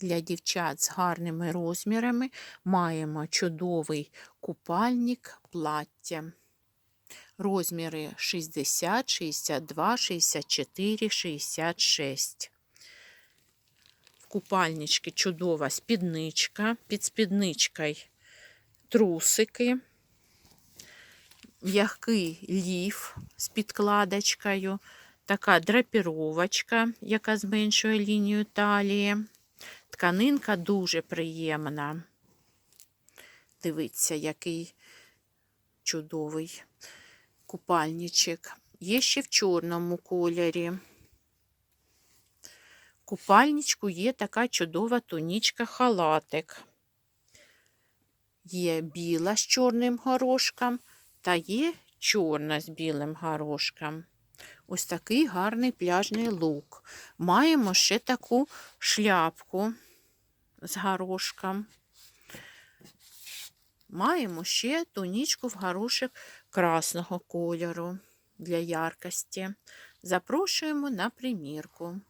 для дівчат з гарними розмірами маємо чудовий купальник плаття. Розміри 60, 62, 64, 66. В купальничці чудова спідничка. Під спідничкою трусики. М'який ліф з підкладочкою. Така драпіровочка, яка зменшує лінію талії. Тканинка дуже приємна. Дивіться, який чудовий купальничок. Є ще в чорному кольорі. Купальничку є така чудова тонічка халатик. Є біла з чорним горошком та є чорна з білим горошком. Ось такий гарний пляжний лук. Маємо ще таку шляпку з горошком. Маємо ще тунічку в горошок красного кольору для яркості. Запрошуємо на примірку.